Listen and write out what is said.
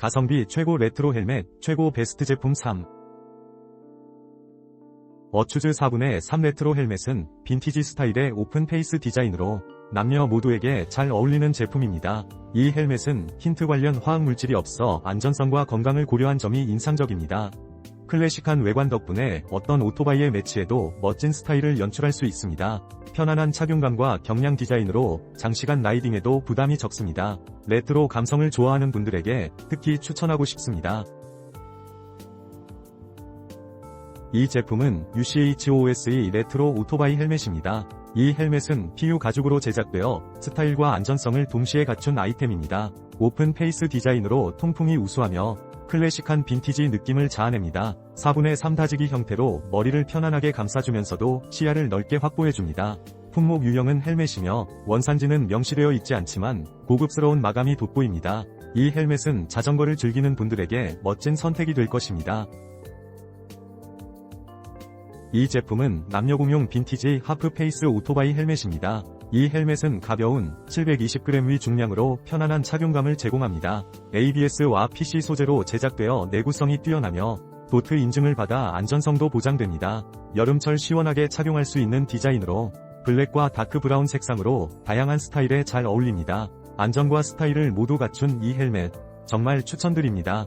가성비 최고 레트로 헬멧, 최고 베스트 제품 3. 어추즈 4분의 3 레트로 헬멧은 빈티지 스타일의 오픈 페이스 디자인으로 남녀 모두에게 잘 어울리는 제품입니다. 이 헬멧은 틴트 관련 화학 물질이 없어 안전성과 건강을 고려한 점이 인상적입니다. 클래식한 외관 덕분에 어떤 오토바이에 매치해도 멋진 스타일을 연출할 수 있습니다. 편안한 착용감과 경량 디자인으로 장시간 라이딩에도 부담이 적습니다. 레트로 감성을 좋아하는 분들에게 특히 추천하고 싶습니다. 이 제품은 UCHOSE 레트로 오토바이 헬멧입니다. 이 헬멧은 PU 가죽으로 제작되어 스타일과 안전성을 동시에 갖춘 아이템입니다. 오픈 페이스 디자인으로 통풍이 우수하며 클래식한 빈티지 느낌을 자아냅니다. 4분의 3 다지기 형태로 머리를 편안하게 감싸주면서도 시야를 넓게 확보해줍니다. 품목 유형은 헬멧이며 원산지는 명시되어 있지 않지만 고급스러운 마감이 돋보입니다. 이 헬멧은 자전거를 즐기는 분들에게 멋진 선택이 될 것입니다. 이 제품은 남녀공용 빈티지 하프 페이스 오토바이 헬멧입니다. 이 헬멧은 가벼운 720g 위 중량으로 편안한 착용감을 제공합니다. ABS와 PC 소재로 제작되어 내구성이 뛰어나며 도트 인증을 받아 안전성도 보장됩니다. 여름철 시원하게 착용할 수 있는 디자인으로 블랙과 다크 브라운 색상으로 다양한 스타일에 잘 어울립니다. 안전과 스타일을 모두 갖춘 이 헬멧 정말 추천드립니다.